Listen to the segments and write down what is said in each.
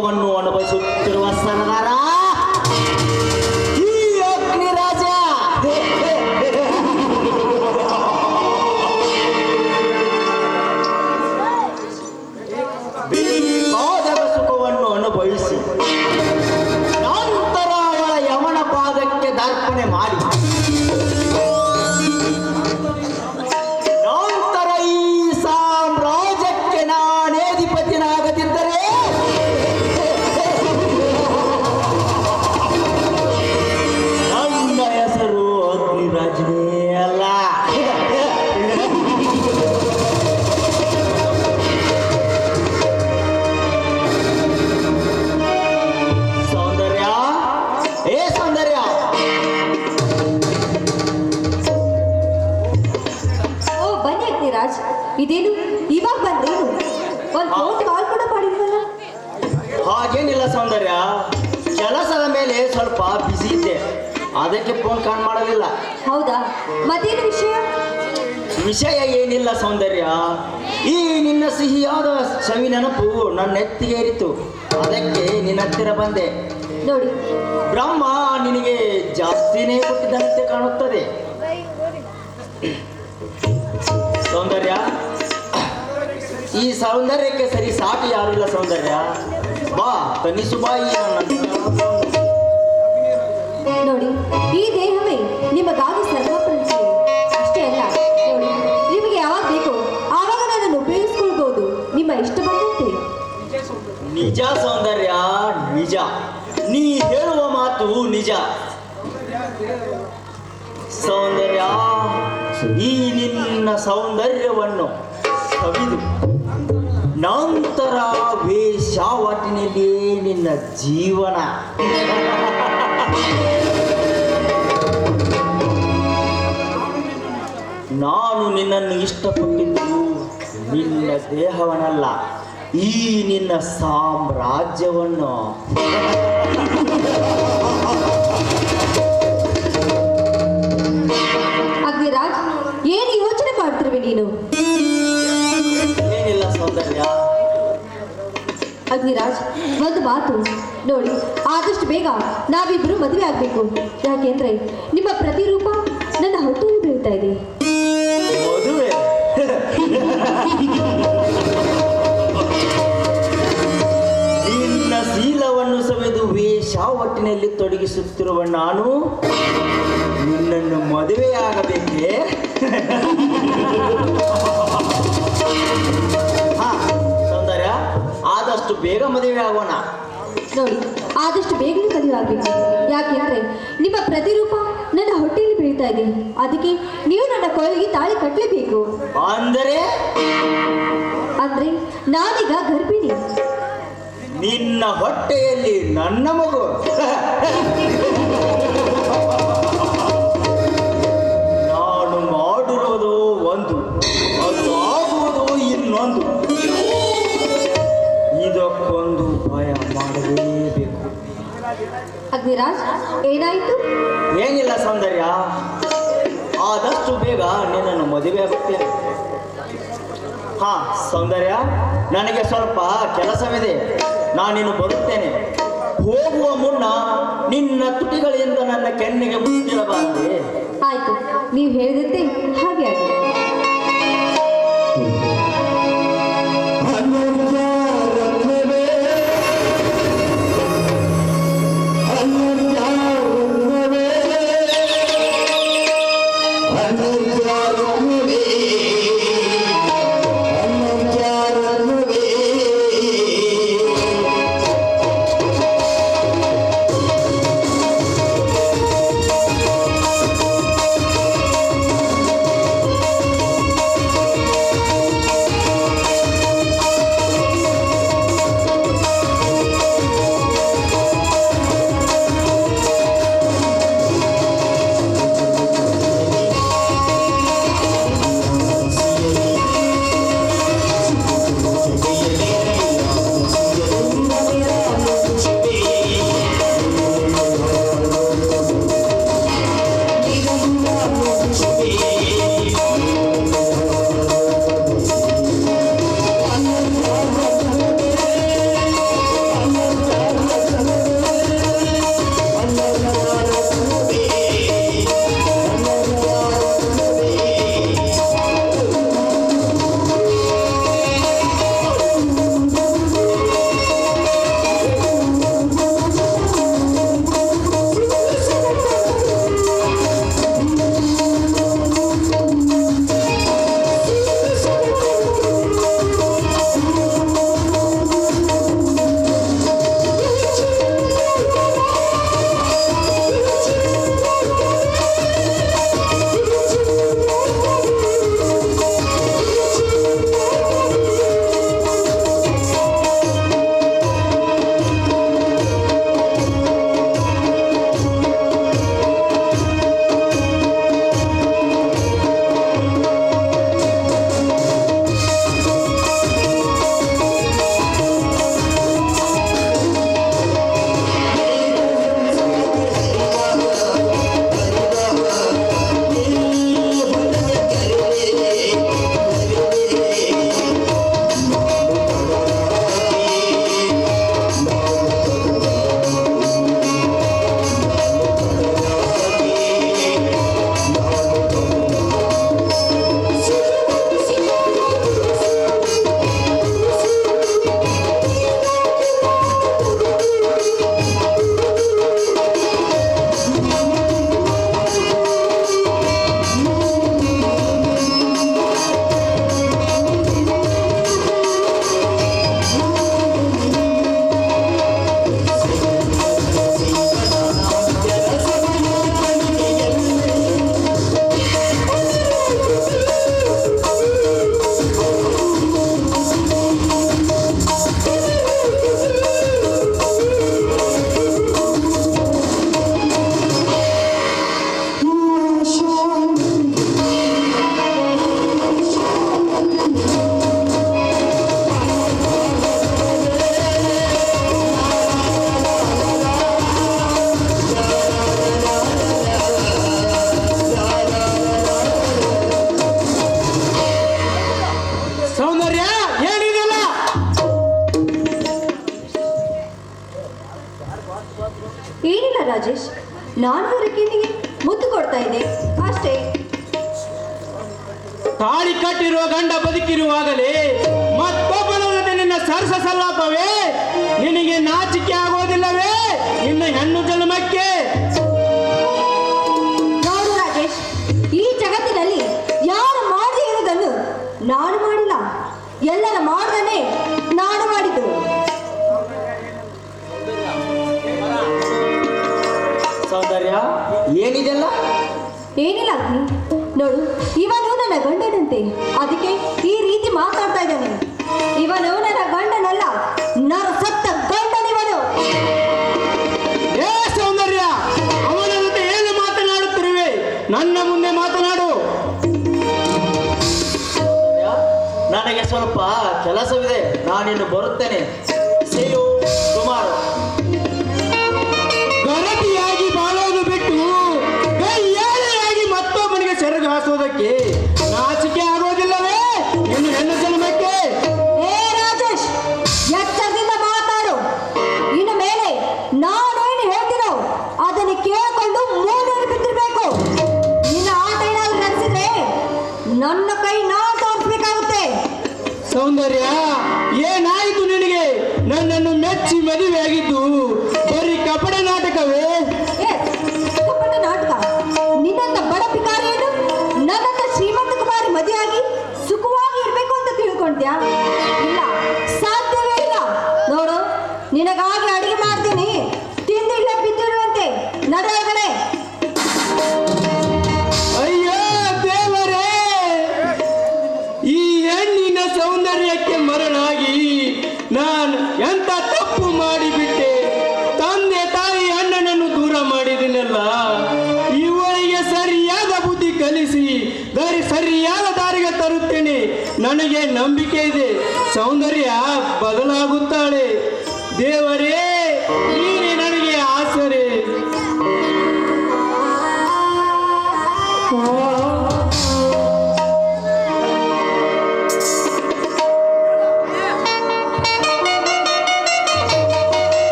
ಶ್ಲೋಕವನ್ನು ಅನುಭವಿಸುತ್ತಿರುವ ಮತ್ತೇನು ವಿಷಯ? ವಿಷಯ ಏನಿಲ್ಲ ಸೌಂದರ್ಯ. ಈ ನಿನ್ನ ಸಿಹಿಯಾದ ಸವಿ ನೆನಪು ನನ್ನ ನೆತ್ತಿಗೆ ಏರಿತು ಅದಕ್ಕೆ ನಿನ್ನ ಹತ್ತಿರ ಬಂದೆ. ನೋಡಿ. ಬ್ರಹ್ಮ ನಿನಗೆ ಜಾಸ್ತಿನೇ ಕೊಟ್ಟಿದ್ದಂತೆ ಕಾಣುತ್ತದೆ. ಸೌಂದರ್ಯ. ಈ ಸೌಂದರ್ಯಕ್ಕೆ ಸರಿ ಸಾಕು ಯಾರು ಇಲ್ಲ ಸೌಂದರ್ಯ? ಬಾ ತನಿಸು ಬಾಯಿ ನೋಡಿ ಈ ದೇಹವೇ ನಿಮಗಾಗಿ ಸರ್ವಪ್ರತಿಷ್ಠೆ ನಿಜ ಸೌಂದರ್ಯ, ನಿಜ. ನೀ ಹೇಳುವ ಮಾತು ನಿಜ. ಸೌಂದರ್ಯ, ಈ ನಿನ್ನ ಸೌಂದರ್ಯವನ್ನು ಸವಿದು ನಂತರ ವೇಷಾವಟಿನಲ್ಲಿ ನಿನ್ನ ಜೀವನ. ನಾನು ನಿನ್ನನ್ನು ಇಷ್ಟಪಟ್ಟಿದ್ದು ನಿನ್ನ ದೇಹವನ್ನಲ್ಲ ಈ ನಿನ್ನ ಸಾಮ್ರಾಜ್ಯವನ್ನು ಅಗ್ನಿರಾಜ್ ಏನು ಯೋಚನೆ ಮಾಡ್ತಿರುವೆ ನೀನು? ಏನಿಲ್ಲ ಸೌಂದರ್ಯ. ಅಗ್ನಿರಾಜ್ ಒಂದು ಮಾತು ನೋಡಿ ಆದಷ್ಟು ಬೇಗ ನಾವಿಬ್ರು ಮದುವೆ ಆಗ್ಬೇಕು. ಯಾಕೆಂದ್ರೆ ನಿಮ್ಮ ಪ್ರತಿರೂಪ ನನ್ನ ಹೊಟ್ಟೆಯಲ್ಲಿ ಬೀಳ್ತಾ ಇದೆ. ನಿನ್ನ ಶೀಲವನ್ನು ಸವೆದು ವೇಷಾವಟ್ಟಿನಲ್ಲಿ ತೊಡಗಿಸುತ್ತಿರುವ ನಾನು ನಿನ್ನನ್ನು ಮದುವೆಯಾಗಬೇಕೇ ಹಾ ಸೌಂದರ್ಯ ಆದಷ್ಟು ಬೇಗ ಮದುವೆ ಆಗೋಣ. ನೋಡಿ ಆದಷ್ಟು ಬೇಗನೆ ಮದುವೆ ಆಗಬೇಕು. ಯಾಕೆಂದ್ರೆ ನಿಮ್ಮ ಪ್ರತಿರೂಪ ನನ್ನ ಹೊಟ್ಟೆಯಲ್ಲಿ ಬೀಳ್ತಾ ಇದೆ. ಅದಕ್ಕೆ ನೀವು ನನ್ನ ಕೊಳಗೆ ತಾಳಿ ಕಟ್ಟಲೇಬೇಕು. ಅಂದರೆ? ಅಂದ್ರೆ ನಾನೀಗ ಗರ್ಭಿಣಿ. ನಿನ್ನ ಹೊಟ್ಟೆಯಲ್ಲಿ ನನ್ನ ಮಗು. ನಾನು ಮಾಡಿರುವುದು ಒಂದು ಅದು ಆಗುವುದು ಇನ್ನೊಂದು. ಇದಕ್ಕೊಂದು ಭಯ ಮಾಡಲೇಬೇಕು. ಅಗ್ನಿರಾಜ್ ಏನಾಯ್ತು? ಏನಿಲ್ಲ ಸೌಂದರ್ಯ. ಆದಷ್ಟು ಬೇಗ ನಿನ್ನನ್ನು ಮದುವೆ ಆಗುತ್ತೆ ಹಾ ಸೌಂದರ್ಯ ನನಗೆ ಸ್ವಲ್ಪ ಕೆಲಸವಿದೆ. ನಾನಿನ್ನು ಬರುತ್ತೇನೆ. ಹೋಗುವ ಮುನ್ನ ನಿನ್ನ ತುಟಿಗಳಿಂದ ನನ್ನ ಕೆನ್ನೆಗೆ ಮುಚ್ಚಿರಬಾರದೆ ಆಯ್ತು ನೀವು ಹೇಳಿದಂತೆ ಹಾಗೆ ಆಗಿದೆ. ಸಮ್ಮೇಳನ ಮಾಡ್ದೇನೆ ನಾನು ಮಾಡಿದ್ದು. ಸೌಂದರ್ಯ ಏನಿದೆಲ್ಲ? ಏನಿಲ್ಲ ಅಗ್ನಿ. ನೋಡು ಇವನು ನನ್ನ ಗಂಡನಂತೆ. ಅದಕ್ಕೆ ಈ ರೀತಿ ಮಾತಾಡ್ತಾ ಇದ್ದಾನೆ. ಇವನು ನನ್ನ ಗಂಡನಲ್ಲ ನಾನು ಸತ್ತ ಇನ್ನು ಬರುತ್ತೇನೆ. ಇಲ್ಲ. ಸಾಧ್ಯವೇ ಇಲ್ಲ ನೋಡು ನಿನಗಾಗಿ ಅಡಿಗೆ ಮಾಡಿ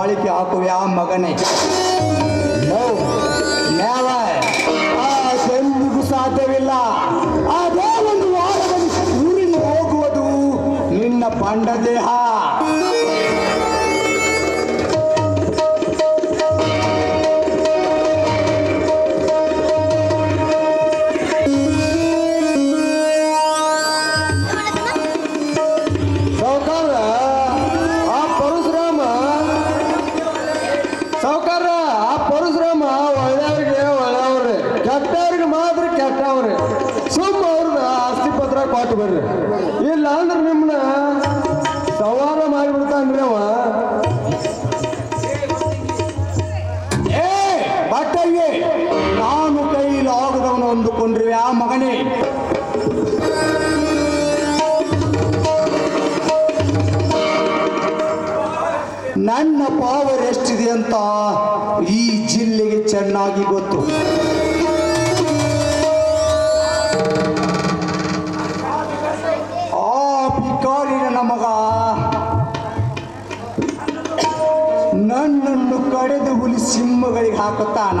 ದಬ್ಬಾಳಿಕೆ ಹಾಕುವೆ ಆ ಮಗನೇ ಬಟ್ಟಯ್ಯ ನಾನು ಕೈಲಾಗದವನು ಅಂದುಕೊಂಡ್ರಿ ಆ ಮಗನೇ ನನ್ನ ಪಾವರ್ ಎಷ್ಟಿದೆ ಅಂತ ಈ ಜಿಲ್ಲೆಗೆ ಚೆನ್ನಾಗಿ ಗೊತ್ತು. ಆ ಪಿಕಾರಿನ ನಮಗ ಮಗ ನನ್ನನ್ನು ಕಡೆದು ಸಿಂಹಗಳಿಗೆ ಹಾಕುತ್ತಾನ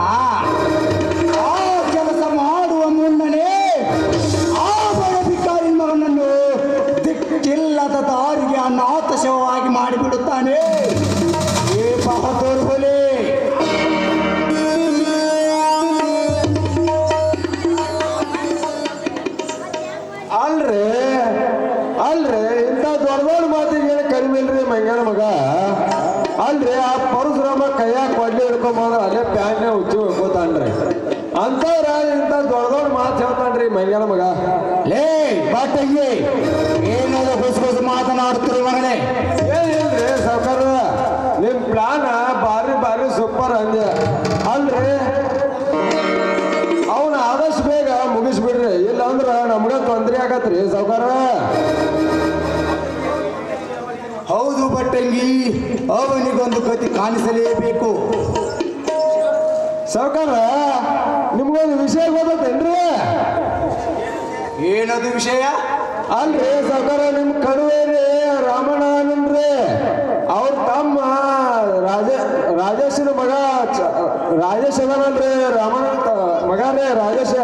ಹೌದು ಬಟ್ಟಂಗಿ ಅವನಿಗೊಂದು ಗತಿ ಕಾಣಿಸಲೇಬೇಕು. ಸರ್ಕಾರ ನಿಮಗೊಂದು ವಿಷಯ ಗೊತ್ತೇನ್ರಿ ಏನದು ವಿಷಯ? ಅಲ್ರಿ ಸರ್ಕಾರ ನಿಮ್ ಕಡುವೇರಿ ರಾಮಣ್ಣ ಅನ್ರಿ ಅವ್ರ ತಮ್ಮ ರಾಜ ರಾಜೇಶನ ಮಗ ರಾಜೇಶ್ ಅದನಲ್ರಿ ರಾಮಣ್ಣ ತ- ಮಗ ರೀ ರಾಜೇಶ.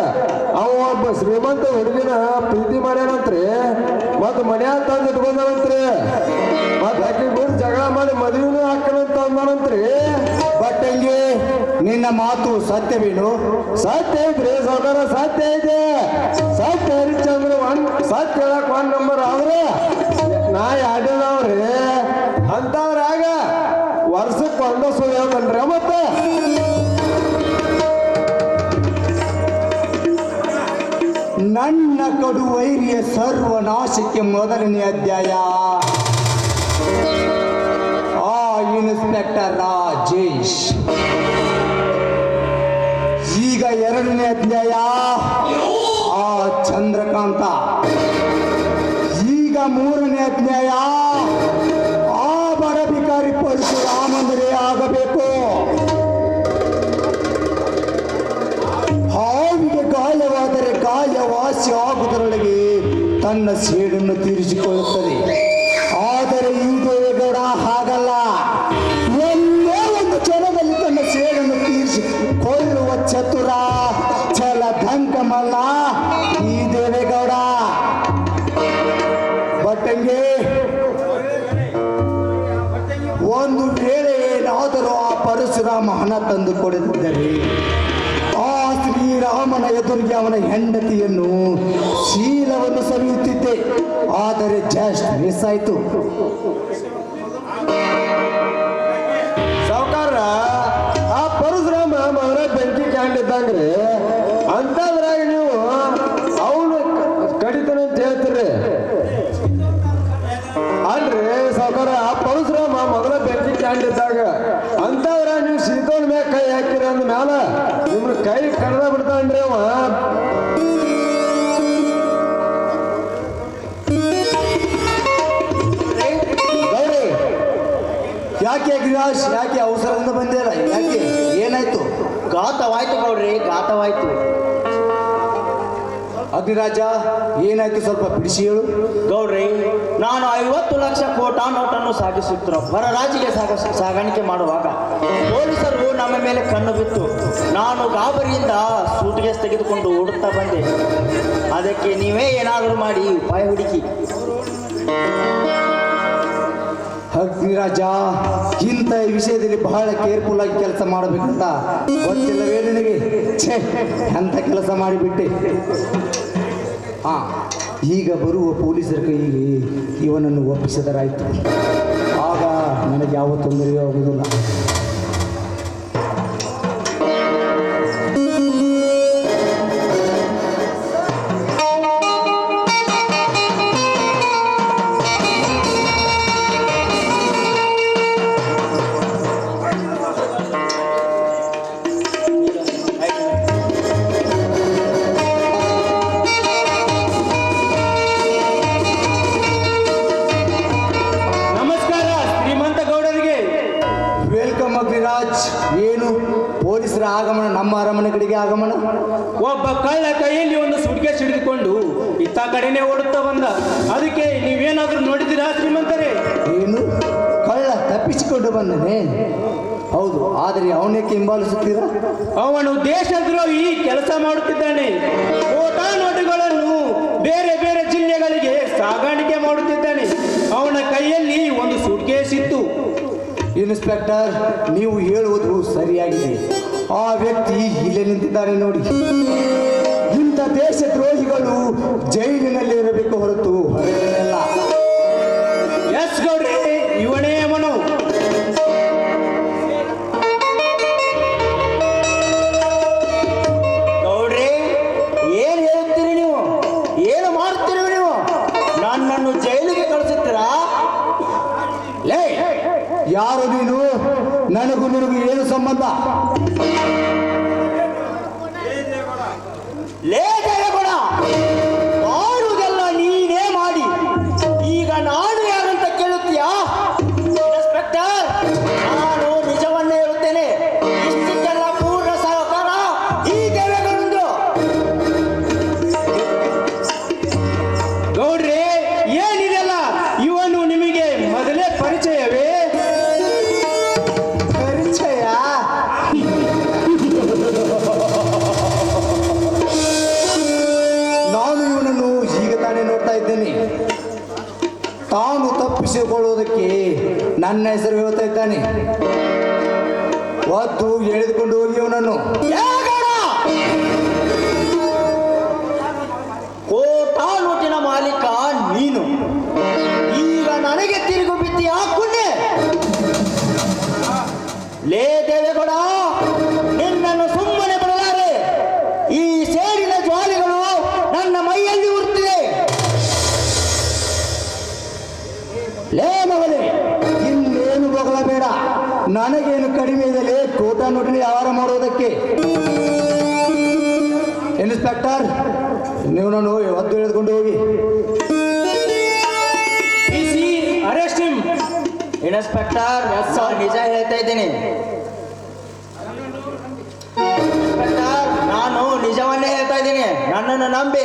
ಅವ ಒಬ್ಬ ಶ್ರೀಮಂತ ಹುಡುಗಿನ ಪ್ರೀತಿ ಮಾಡ್ಯಾನಂತ್ರಿ ಮತ್ತು ಮನ್ಯಾಗ ತಂದು ಇಟ್ಕೊಂಡಾನಂತ್ರಿ ಮತ್ ಆಕಿ ಕೂಡ ಜಗಳ ಮಾಡಿ ಮದುವೆನೂ ಹಾಕಲಂತ ಅಂದಾನಂತ್ರಿ. ಬಟ್ಟಂಗಿ ನಿನ್ನ ಮಾತು ಸತ್ಯವೇನು ಸತ್ಯ ಐತ್ರಿ ಸೋದರ ಸತ್ಯ ಐತೆ ಸತ್ಯ ಹರಿಶ್ಚಂದ್ರ ಒನ್ ಸತ್ಯ ಹೇಳಕ್ ಒನ್ ನಂಬರ್ ಆದ್ರೆ ನಾ ಯಾಡ್ಯದವ್ರಿ ಅಂತವ್ರಾಗ ವರ್ಷಕ್ಕೆ ಒಂದ ಸುಳ್ಳು ಹೇಳ್ತಾನ್ರಿ. ಮತ್ತೆ? ನನ್ನ ಕಡು ವೈರಿಯ ಸರ್ವನಾಶಕ್ಕೆ ಮೊದಲನೇ ಅಧ್ಯಾಯ. ಇನ್ಸ್ಪೆಕ್ಟರ್ ರಾಜೇಶ್ ಈಗ ಎರಡನೇ ಅಧ್ಯಾಯ ಆ ಚಂದ್ರಕಾಂತ. ಈಗ ಮೂರನೇ ಅಧ್ಯಾಯ ಆ ಬಡ ಭಿಕಾರಿ ಪರಶುರಾಮಂದರೆ ಆಗಬೇಕು. ಹಾವಿಗೆ ಗಾಯವಾದರೆ ಗಾಯ ವಾಸಿ ಆಗುವುದರೊಳಗೆ ತನ್ನ ಸೇಡನ್ನು ತೀರಿಸಿಕೊಳ್ಳುತ್ತದೆ. ಅವನ ಹೆಂಡತಿಯನ್ನು ಶೀಲವನ್ನು ಸವಿಯುತ್ತಿದ್ದೆ. ಆದರೆ ಜಸ್ಟ್ ಮಿಸ್ ಆಯ್ತು. ಅಗ್ನಿರಾಜ ಏನಾಯ್ತು ಸ್ವಲ್ಪ ಬಿಡಿಸಿ ಹೇಳು. ಗೌಡ್ರಿ ನಾನು ಐವತ್ತು ಲಕ್ಷ ಕೋಟ ನೋಟನ್ನು ಸಾಗಿಸುತ್ತಿರೋ ಹೊರ ರಾಜ್ಯಕ್ಕೆ ಸಾಗ ಸಾಗಾಣಿಕೆ ಮಾಡುವಾಗ ಪೊಲೀಸರು ನಮ್ಮ ಮೇಲೆ ಕಣ್ಣು ಬಿತ್ತು. ನಾನು ಗಾಬರಿಯಿಂದ ಸೂಟ್ಗೇಸ್ ತೆಗೆದುಕೊಂಡು ಓಡುತ್ತಾ ಬಂದೆ. ಅದಕ್ಕೆ ನೀವೇ ಏನಾದರೂ ಮಾಡಿ ಉಪಾಯ ಹುಡುಕಿ. ಅಗ್ನಿರಾಜ ಇಂಥ ಈ ವಿಷಯದಲ್ಲಿ ಬಹಳ ಕೇರ್ಫುಲ್ ಆಗಿ ಕೆಲಸ ಮಾಡಬೇಕಂತ ಗೊತ್ತಿಲ್ಲವೇ ನಿನಗೆ? ಛೇ ಅಂತ ಕೆಲಸ ಮಾಡಿಬಿಟ್ಟೆ. ಹಾ ಈಗ ಬರುವ ಪೊಲೀಸರ ಕೈಗೆ ಇವನನ್ನು ಒಪ್ಪಿಸಿದರಾಯಿತು. ಆಗ ನನಗೆ ಯಾವ ತೊಂದರೆಯೂ ಆಗುವುದಿಲ್ಲ. ಆಗಮನ. ಒಬ್ಬ ಕಳ್ಳ ಕೈಯಲ್ಲಿ ಒಂದು ಸುಟ್ಕೇಸ್ ಹಿಡಿದುಕೊಂಡು ಇತ್ತ ಕಡೆನೆ ಓಡುತ್ತಾ ಬಂದ. ಅದಕ್ಕೆ ನೀವೇನಾದ್ರೂ ನೋಡಿದಿರಾ ಶ್ರೀಮಂತರೇ? ಏನು? ಕಳ್ಳ ತಪ್ಪಿಸಿಕೊಂಡು ಬಂದನೆ. ಹೌದು ಆದರೆ ಅವನೇಕೆ ಹಿಂಬಾಲಿಸುತ್ತೀರಾ ಅವನು ದೇಶದ್ರೋಹಿ ಕೆಲಸ ಮಾಡುತ್ತಿದ್ದಾನೆ. ಓಟಾ ನೋಟುಗಳನ್ನು ಬೇರೆ ಬೇರೆ ಜಿಲ್ಲೆಗಳಿಗೆ ಸಾಗಾಣಿಕೆ ಮಾಡುತ್ತಿದ್ದಾನೆ. ಅವನ ಕೈಯಲ್ಲಿ ಒಂದು ಸುಟ್ಕೇಸ್ ಇತ್ತು. ಇನ್ಸ್ಪೆಕ್ಟರ್ ನೀವು ಹೇಳುವುದು ಸರಿಯಾಗಿದೆ. ಆ ವ್ಯಕ್ತಿ ಇಲ್ಲೇ ನಿಂತಿದ್ದಾನೆ ನೋಡಿ. ಇಂಥ ದೇಶ ದ್ರೋಹಿಗಳು ಜೈಲಿನಲ್ಲಿ ಇರಬೇಕು ಹೊರತು ಹೊರಗಿನಲ್ಲ ಎಸ್ ಗೌಡ್ರೆ, ಇವನೇ ಮನು. ಗೌಡ್ರಿ, ಏನ್ ಹೇಳ್ತೀರಿ ನೀವು? ಏನು ಮಾಡ್ತೀರಿ ನೀವು? ನನ್ನನ್ನು ಜೈಲಿಗೆ ಕಳಿಸುತ್ತೀರಾ? ಲೇ, ಯಾರು ನೀನು? ನನಗೂ ನಿನಗೂ ಏನು ಸಂಬಂಧ? ನನಗೇನು ಕಡಿಮೆ ಇದೆ ಕೋಟ ನೋಡ್ರಿ ವ್ಯವಹಾರ ಮಾಡೋದಕ್ಕೆ ಇನ್ಸ್ಪೆಕ್ಟರ್ ನೀವು ನಾನು ಒದ್ದು ಎಳೆದುಕೊಂಡು ಹೋಗಿ. ಅರೆಸ್ಟ್ ಇನ್ಸ್ಪೆಕ್ಟರ್ ನಿಜ ಹೇಳ್ತಾ ಇದ್ದೀನಿ. ಇನ್ಸ್ಪೆಕ್ಟರ್ ನಾನು ನಿಜವನ್ನೇ ಹೇಳ್ತಾ ಇದ್ದೀನಿ. ನನ್ನನ್ನು ನಂಬಿ.